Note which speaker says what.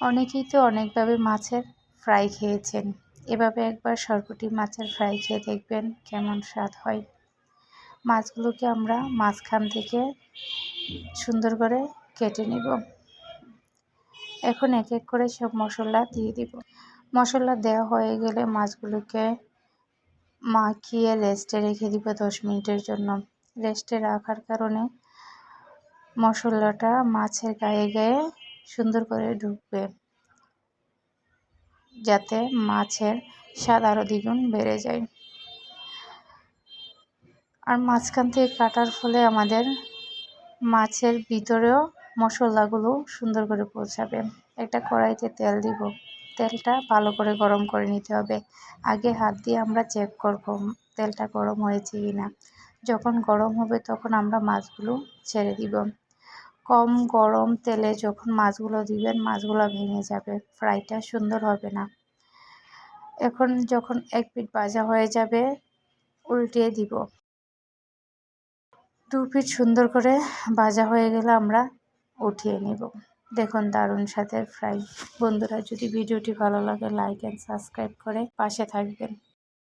Speaker 1: অনেকেই তো অনেকভাবে মাছের ফ্রাই খেয়েছেন। এভাবে একবার সরপুটি মাছের ফ্রাই খেয়ে দেখবেন কেমন স্বাদ হয়। মাছগুলোকে আমরা মাঝখান থেকে সুন্দর করে কেটে নিব। এখন এক এক করে সব মশলা দিয়ে দিব। মশলা দেওয়া হয়ে গেলে মাছগুলোকে মাখিয়ে রেস্টে রেখে দিব দশ মিনিটের জন্য। রেস্টে রাখার কারণে মশলাটা মাছের গায়ে গায়ে সুন্দর করে ঢুকবে। যাতে মাছের স্বাদ আরও দ্বিগুণ বেড়ে যায়। আর মাঝখান থেকে কাটার ফলে আমাদের মাছের ভিতরেও মশলাগুলো সুন্দর করে পৌঁছাবে। একটা কড়াইতে তেল দিব। তেলটা ভালো করে গরম করে নিতে হবে। আগে হাত দিয়ে আমরা চেক করব তেলটা গরম হয়েছে কি না যখন গরম হবে তখন আমরা মাছগুলো ছেড়ে দিব। কম গরম তেলে যখন মাছগুলো দিবেন, মাছগুলো ভেঙে যাবে। ফ্রাইটা সুন্দর হবে না। এখন যখন এক পিঠ ভাজা হয়ে যাবে উল্টিয়ে দিব। দু পিঠ সুন্দর করে ভাজা হয়ে গেলে আমরা উঠিয়ে নিব। দেখুন দারুণ সাথে ফ্রাই। বন্ধুরা, যদি ভিডিওটি ভালো লাগে, লাইক অ্যান্ড সাবস্ক্রাইব করে পাশে থাকবেন।